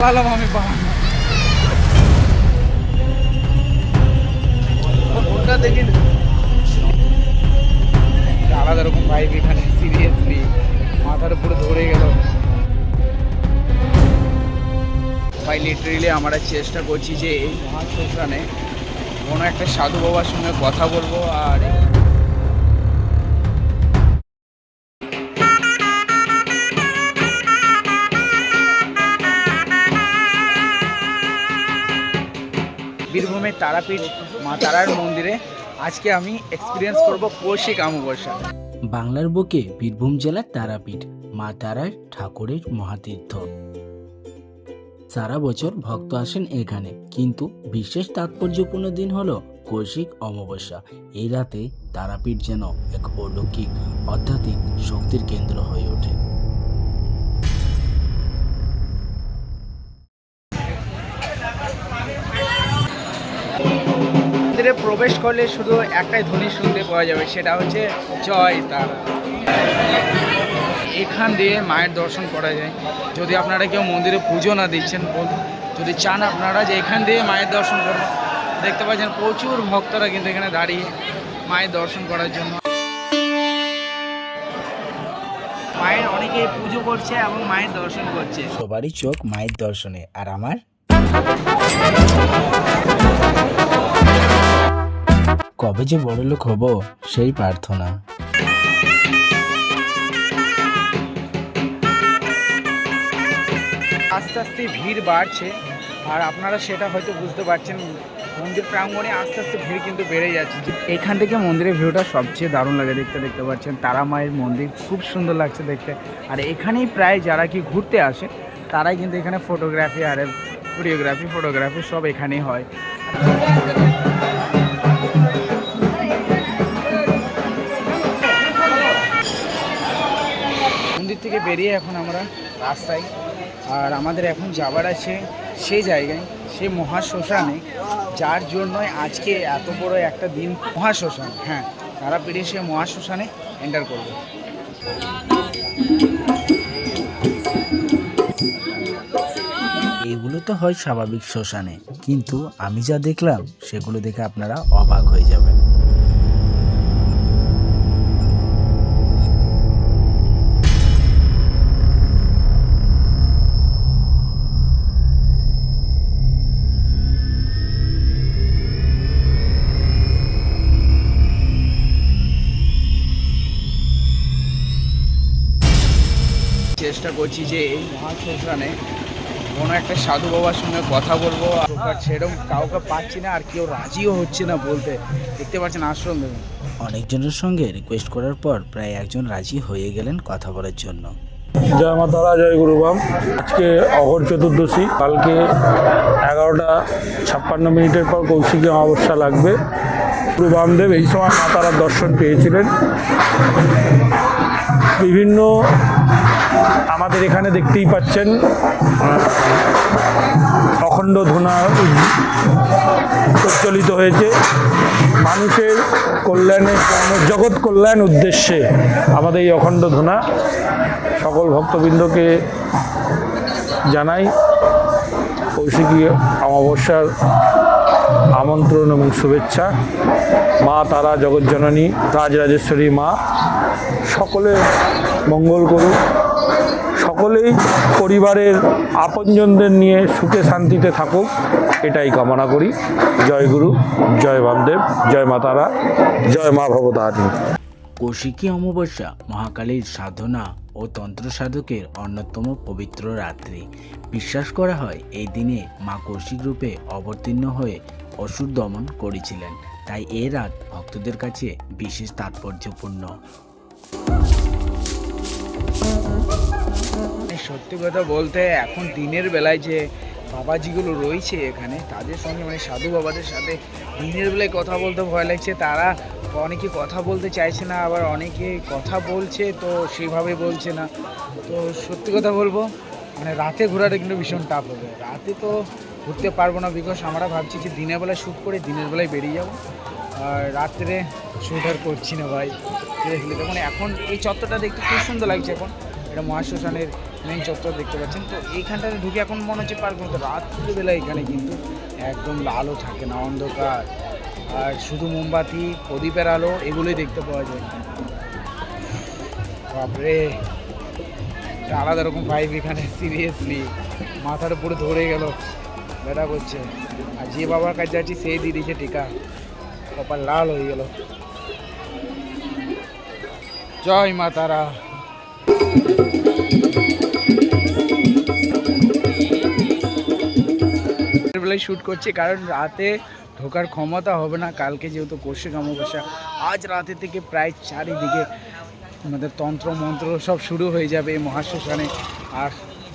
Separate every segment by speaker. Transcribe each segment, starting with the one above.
Speaker 1: পালাম আমি বাহান্ন ফোনটা দেখি না। আলাদা রকম ভাইব এখানে সিরিয়াসলি মাথার উপরে ধরে গেল। ভাই লিটারেলি আমরা চেষ্টা করছি যে এই মহাশ্মশানে কোনো একটা সাধু বাবার সঙ্গে কথা বলব আর তারাপীঠ মা তারার মন্দিরে আজকে আমি এক্সপিরিয়েন্স করব কৌশিক অমাবস্যা।
Speaker 2: বাংলার বুকে বীরভূম জেলার তারাপীঠ, মা তারার ঠাকুরের মহাতীর্থ। সারা বছর ভক্ত আসেন এখানে, কিন্তু বিশেষ তাৎপর্যপূর্ণ দিন হলো কৌশিক অমাবস্যা। এই রাতে তারাপীঠ যেন এক অলৌকিক, আধ্যাত্মিক শক্তির কেন্দ্র হয়ে ওঠে।
Speaker 1: প্রবেশ করলে শুধু একটাই ধ্বনি শুনতে পাওয়া যাবে, সেটা হচ্ছে জয় তারা। এখান দিয়ে মায়ের দর্শন করা যায়। যদি আপনারা কেউ মন্দিরে পুজো না দিচ্ছেন যদি চান আপনারা যে এখান দিয়ে মায়ের দর্শন করুন। দেখতে পাচ্ছেন প্রচুর ভক্তরা কিন্তু এখানে দাঁড়িয়ে মায়ের দর্শন করার জন্য। মায়ের অনেকে পুজো করছে এবং মায়ের দর্শন করছে।
Speaker 2: সবারই চোখ মায়ের দর্শনে, আর আমার? কবে যে বড় লোক হব, সেই প্রার্থনা।
Speaker 1: আস্তে আস্তে ভিড় বাড়ছে, আর আপনারা সেটা হয়তো বুঝতে পারছেন, মন্দির প্রাঙ্গণে আস্তে আস্তে ভিড় কিন্তু বেড়ে যাচ্ছে। এখান থেকে মন্দিরের ভিউটা সবচেয়ে দারুণ লাগে দেখতে দেখতে পাচ্ছেন, তারা মায়ের মন্দির খুব সুন্দর লাগছে দেখতে। আর এখানেই প্রায় যারা কি ঘুরতে আসে, তারাই কিন্তু এখানে ফটোগ্রাফি আর ভিডিওগ্রাফি ফটোগ্রাফি সব এখানেই হয়। থেকে বেরিয়ে এখন আমরা রাস্তায়। আর আমাদের এখন যাবার আছে সেই জায়গায়, সে মহাশ্মশানে, যার জন্যই আজকে এত বড় একটা দিন মহাশ্মশান। হ্যাঁ তারা পেরিয়ে সে মহাশ্মশানে এন্টার করবে।
Speaker 2: এগুলো তো হয় স্বাভাবিক শ্মশানে, কিন্তু আমি যা দেখলাম, সেগুলো দেখে আপনারা অবাক হয়ে যাবেন।
Speaker 1: চেষ্টা করছি যে এই মহাশ্মশানে কোনো একটা সাধু বাবার সঙ্গে কথা বলব। আর সেরকম কাউকে পাচ্ছি না আর কেউ রাজিও হচ্ছে না বলতে। দেখতে পাচ্ছেন আশ্রম দেখুন
Speaker 2: অনেকজনের সঙ্গে রিকোয়েস্ট করার পর প্রায় একজন রাজি হয়ে গেলেন কথা বলার জন্য।
Speaker 3: জয় মা তারা জয় গুরুবাম আজকে অঘর চতুর্দশী। কালকে এগারোটা ছাপ্পান্ন মিনিটের পর কৌশিকী অমাবস্যা লাগবে। গুরু বামদেব এই সময় মা তারার দর্শন পেয়েছিলেন। বিভিন্ন আমাদের এখানে দেখতেই পাচ্ছেন অখণ্ড ধুনা প্রচলিত হয়েছে। মানুষের কল্যাণে জগৎ কল্যাণ উদ্দেশ্যে আমাদের এই অখণ্ড ধুনা সকল ভক্তবৃন্দকে জানাই। কৌশিকী অমাবস্যার আমন্ত্রণ এবং শুভেচ্ছা। মা তারা জগজ্জননী, রাজরাজেশ্বরী মা, সকলে মঙ্গল করুক। সকলেই পরিবারের আপনজনদের নিয়ে সুখে শান্তিতে থাকুক, এটাই কামনা করি। জয় গুরু, জয় বামদেব, জয় মা তারা, জয় মা ভবতারিণী।
Speaker 2: কৌশিকী অমাবস্যা মহাকালীর সাধনা ও তন্ত্র সাধকের অন্যতম পবিত্র রাত্রি। বিশ্বাস করা হয়, এই দিনে মা কৌশিক রূপে অবতীর্ণ হয়ে অসুর দমন করেছিলেন। তাই এ রাত ভক্তদের কাছে বিশেষ তাৎপর্যপূর্ণ।
Speaker 1: সত্যি কথা বলতে এখন দিনের বেলায় যে বাবাজিগুলো রয়েছে এখানে, তাদের সঙ্গে মানে সাধু বাবাদের সাথে দিনের বেলায় কথা বলতে ভয় লাগছে। তারা অনেকে কথা বলতে চাইছে না, আবার অনেকে কথা বলছে তো সেইভাবে বলছে না। তো সত্যি কথা বলব মানে রাতে ঘোরাটা কিন্তু ভীষণ টাফ হবে। রাতে তো ঘুরতে পারব না বিকজ আমরা ভাবছি যে দিনের বেলায় শ্যুট করে দিনের বেলায় বেরিয়ে যাব। আর রাত্রে শ্যুট আর করছি না ভাই। সিরিয়াসলি তখন এখন এই চত্বরটা দেখতে খুব সুন্দর লাগছে এখন। এটা মহাশ্মশানের মেন চত্বর দেখতে পাচ্ছেন। তো এইখানটাতে ঢুকে এখন মনে হচ্ছে পার্ক মতো রাত্রিবেলা এখানে কিন্তু একদম আলো থাকে না, অন্ধকার। আর শুধু মোমবাতি, প্রদীপের আলো, এগুলোই দেখতে পাওয়া যায়। বাপরে, একটা আলাদা রকম ভাইব এখানে সিরিয়াসলি মাথার উপরে ধরে গেল ব্যথা করছে। আর যে বাবার কাছে যাচ্ছি, সেই দিয়ে দিয়েছে টিকা। কপাল লাল হয়ে গেল। জয় মা তারা বেলায় শ্যুট করছি, কারণ রাতে ঢোকার ক্ষমতা হবে না, কালকে যেহেতু কৌশিক অমাবস্যা, আজ রাতে থেকে প্রায় চারিদিকে আমাদের তন্ত্র মন্ত্র সব শুরু হয়ে যাবে এই মহাশ্মশানে। আর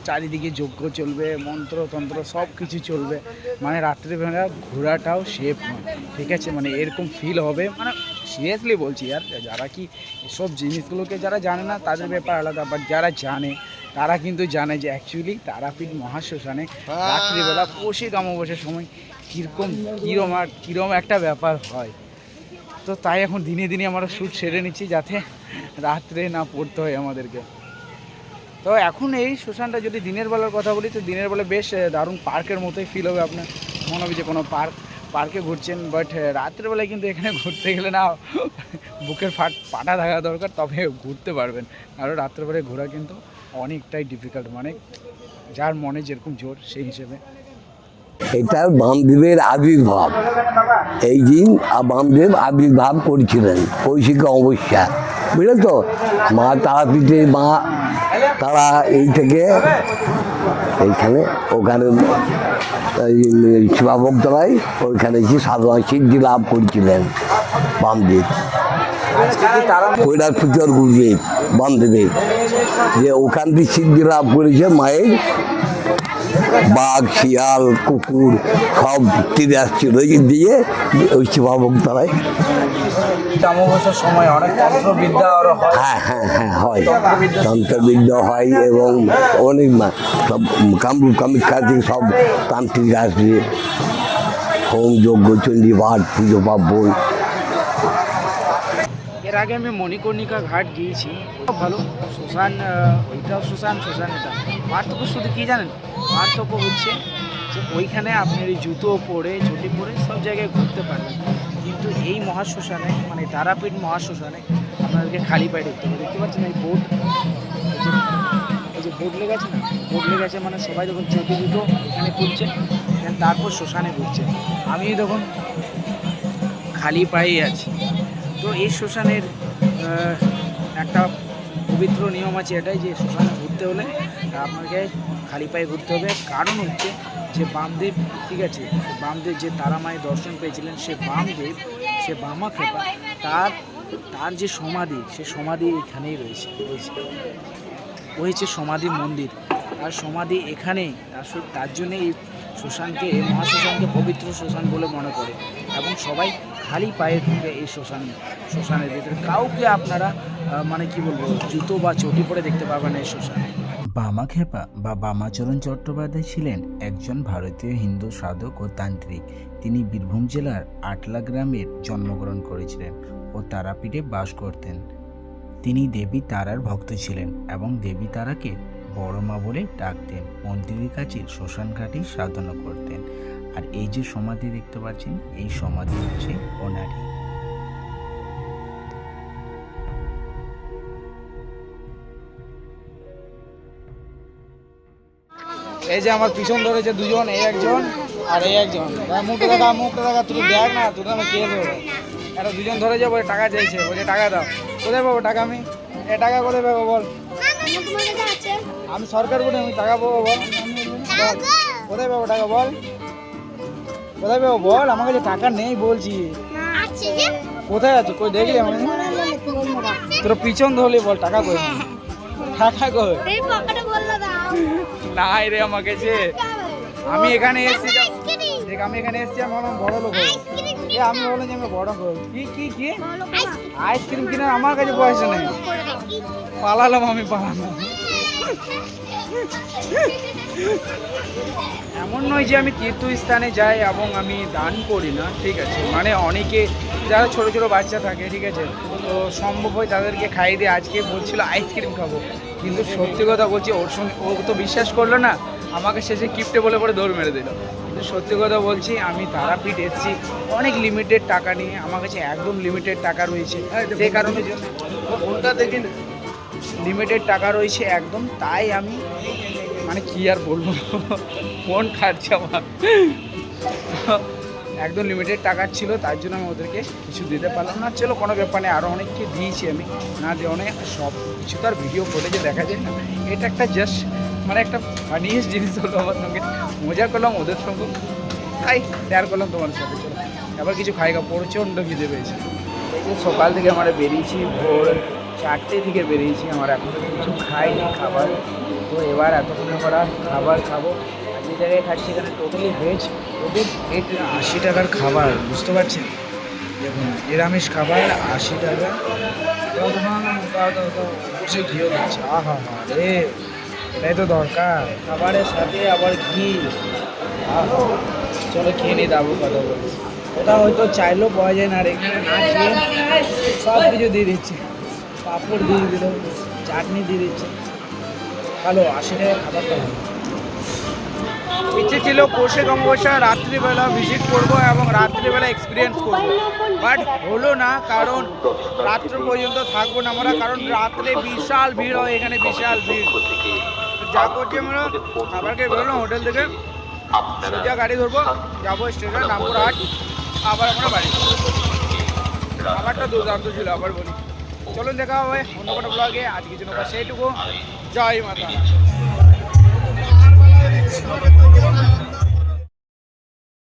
Speaker 1: চারিদিকে যজ্ঞ চলবে মন্ত্র তন্ত্র সব কিছু চলবে। মানে রাত্রিবেলা ঘোরাটাও সেফ নয়, ঠিক আছে? মানে এরকম ফিল হবে। মানে সিরিয়াসলি বলছি, আর যারা কি এসব জিনিসগুলোকে যারা জানে না, তাদের ব্যাপার আলাদা। বাট যারা জানে তারা কিন্তু জানে যে অ্যাকচুয়ালি তারাপীঠ মহাশ্মশানে রাত্রিবেলা কৌশিক অমাবস্যার সময় কীরকম কীরম আর কীরম একটা ব্যাপার হয়। তো তাই এখন দিনে দিনে আমরা শ্যুট সেরে নিচ্ছি যাতে রাত্রে না পড়তে হয় আমাদেরকে। তো এখন এই শ্মশানটা যদি দিনের বেলার কথা বলি, তো দিনের বেলা বেশ দারুণ পার্কের মতোই ফিল হবে আপনার। মনে হবে যে কোনো পার্ক, পার্কে ঘুরছেন বাট রাত্রের বেলায় কিন্তু এখানে ঘুরতে গেলে না বুকের ফাট, পাটা থাকা দরকার, তবে ঘুরতে পারবেন। আরও রাত্রেবেলায় ঘোরা কিন্তু অনেকটাই ডিফিকাল্ট মানে যার মনে যেরকম জোর, সেই হিসেবে।
Speaker 4: এটা বামদেবের আবির্ভাব। এই দিন বামদেব আবির্ভাব করেছিলেন কৌশিক অমাবস্যা। বুঝলে তো মা তারাপীঠে, মা তারা এই থেকে এইখানে, ওখানে শিবাভক্তরাই ওইখানে এসে সাধনা সিদ্ধি লাভ করেছিলেন বামদেব। গুরুদেব বামদেবের যে ওখান সিদ্ধি লাভ করেছে মায়ের। বাঘ, শিয়াল, কুকুর, সব তীরে আসছিল। দিয়ে ওই
Speaker 1: তন্ত্রবিদ্যা হয়
Speaker 4: হ্যাঁ হ্যাঁ হ্যাঁ। হয় এবং অনেক সব কামরূপ কামিক্ষা থেকে সব তান্ত্রিক আসবে। হোম যজ্ঞ চণ্ডী পাঠ পুজো পার্বণ।
Speaker 1: এর আগে আমি মণিকর্ণিকা ঘাট গিয়েছি। ভালো। শ্মশান ওইটাও শ্মশান শ্মশান এটা। পার্থক্য শুধু কী জানেন? পার্থক্য হচ্ছে যে ওইখানে আপনি এই জুতো পরে, চটি পরে সব জায়গায় ঘুরতে পারবেন। কিন্তু এই মহাশ্মশানে মানে তারাপীঠ মহাশ্মশানে আপনাদেরকে খালি পায়ে ঢুকতে হবে। দেখতে পাচ্ছেন এই বোট? এই যে বোট লেগে আছে না? বোট লেগে আছে মানে সবাই যখন চটি, জুতো এখানে then তারপর শ্মশানে ঘুরছে। আমি দেখুন খালি পায়েই আছি। তো এই শ্মশানের একটা পবিত্র নিয়ম আছে এটাই যে শ্মশানে ঘুরতে হলে আপনাকে খালি পায়ে ঘুরতে হবে। কারণ হচ্ছে যে বামদেব, ঠিক আছে, বামদেব যে তারা মায়ের দর্শন পেয়েছিলেন, সে বামদেব, সে বামা খেপা তার তার যে সমাধি, সে সমাধি এখানেই রয়েছে রয়েছে ও হচ্ছে সমাধি মন্দির। আর সমাধি এখানেই আসলে তার জন্যে এই শ্মশানকে মহাশ্মশানকে পবিত্র শ্মশান বলে মনে করে। এবং সবাই খালি পায়ে ঢুকে এই শ্মশান, শ্মশানের ভিতরে। কাউকে আপনারা মানে কি বলব, জুতো বা চটি পরে দেখতে পাবেন এই শ্মশানে।
Speaker 2: বামা খেপা বা বামাচরণ চট্টোপাধ্যায় ছিলেন একজন ভারতীয় হিন্দু সাধক ও তান্ত্রিক। তিনি বীরভূম জেলার আটলা গ্রামের জন্মগ্রহণ করেছিলেন ও তারাপীঠে বাস করতেন। তিনি দেবী তারার ভক্ত ছিলেন এবং দেবী তারাকে বড় মা বলে ডাকতেন। মন্দিরের কাছে শ্মশান ঘাটেই সাধনা করতেন। আর এই যে সমাধি দেখতে পাচ্ছেন এই সমাধি হচ্ছে ওনারই
Speaker 1: এই যে আমার পিছন ধরেছে দুজন এই একজন আর এই একজন। মুখটা দেখা মুখটা দেখা তুই দেখ না তুই আমি কে দেবো এটা দুজন ধরে যে বলে টাকা চাইছে বলছে টাকা দাও। কোথায় পাবো টাকা আমি? এ টাকা কোথায় পাবো বল? আমি সরকার বলে আমি টাকা পাবো বল। বল কোথায় পাবো টাকা বল? কোথায় পাবো বল? আমার কাছে টাকা নেই বলছি। কোথায় আছে? কই দেখলি আমি তোর পিছন ধরলি বল টাকা কই? টাকা কই? নাই রে আমাকে যে আমি এখানে এসেছি। যা- দেখ আমি এখানে এসেছি আমি ভাবলাম বড় লোক এ আমি বললাম যে আমি বড় লোক কি কি কি? আইসক্রিম কিনার আমার কাছে পয়সা নেই। পালালাম আমি পালালাম। এমন নয় যে আমি তীর্থস্থানে যাই এবং আমি দান করি না ঠিক আছে? মানে অনেকে যারা ছোট ছোট বাচ্চা থাকে ঠিক আছে? তো সম্ভব হয় তাদেরকে খাইয়ে দিয়ে আজকে বলছিল আইসক্রিম খাব। কিন্তু সত্যি কথা বলছি ওর সঙ্গে ও তো বিশ্বাস করল না আমাকে শেষে কিপটে বলে পরে দৌড় মেরে দিল। কিন্তু সত্যি কথা বলছি আমি তারাপীঠ এসেছি অনেক লিমিটেড টাকা নিয়ে আমার কাছে একদম লিমিটেড টাকা রয়েছে। সেই কারণে ওটা দেখি লিমিটেড টাকা রয়েছে একদম, তাই আমি মানে কি আর বলব, মন খাচ্ছে আমার। একদম লিমিটেড টাকা ছিল, তার জন্য আমি ওদেরকে কিছু দিতে পারলাম না। চলো, কোনো ব্যাপার নেই আরও অনেককে দিয়েছি আমি। না দিয়ে অনেক, সব কিছু তো আর ভিডিও ফুটেজে দেখা যায় না। এটা একটা জাস্ট মানে একটা ফানিয়েস্ট জিনিস হলো আমার সঙ্গে। মজা করলাম ওদের সঙ্গে। তাই শেয়ার করলাম তোমার সাথে চলো। এবার কিছু খাই গা প্রচণ্ড খিদে পেয়েছে। সকাল থেকে আমরা বেরিয়েছি ভোর। চারটে থেকে বেরিয়েছি আমার এখন কিছু খাইনি খাবার। তো এবার এতক্ষণ করা খাবার খাব। আর যে জায়গায় খাচ্ছি এখানে টোটালি ভেজ ওদের রেট আশি টাকার খাবার, বুঝতে পারছেন? দেখুন, নিরামিষ খাবার, আশি টাকা। বসে ঘিও দিচ্ছে। আহা হা রে এটাই তো দরকার। খাবারের সাথে আবার ঘি। চলো খেয়ে নিই দাবো কথা বলছি ওটা হয়তো চাইলেও পাওয়া যায় না আর এখানে না খেয়ে। সব কিছু দিয়ে দিচ্ছে। পাঁপড় দিয়ে দিল, চাটনি দিয়ে দিচ্ছে। ভালো, আশি টাকা খাবারটা ভালো ইচ্ছে ছিল কোষে অমাবস্যা রাত্রিবেলা ভিজিট করব এবং রাত্রিবেলা এক্সপিরিয়েন্স করব। বাট হলো না, কারণ রাত্র পর্যন্ত থাকব না আমরা, কারণ রাত্রে বিশাল ভিড় হয়, এখানে বিশাল ভিড়। যা করছি আমরা, খাবারকে বেরোলাম হোটেল থেকে। সোজা গাড়ি ধরবো, যাব স্টেশন রামপুরহাট আবার আমরা বাড়ি। খাবারটা দুর্দান্ত ছিল, আবার বলি। চলুন দেখা হবে অন্য কোনো ব্লগে আজকের জন্য সেইটুকু জয় মাতা।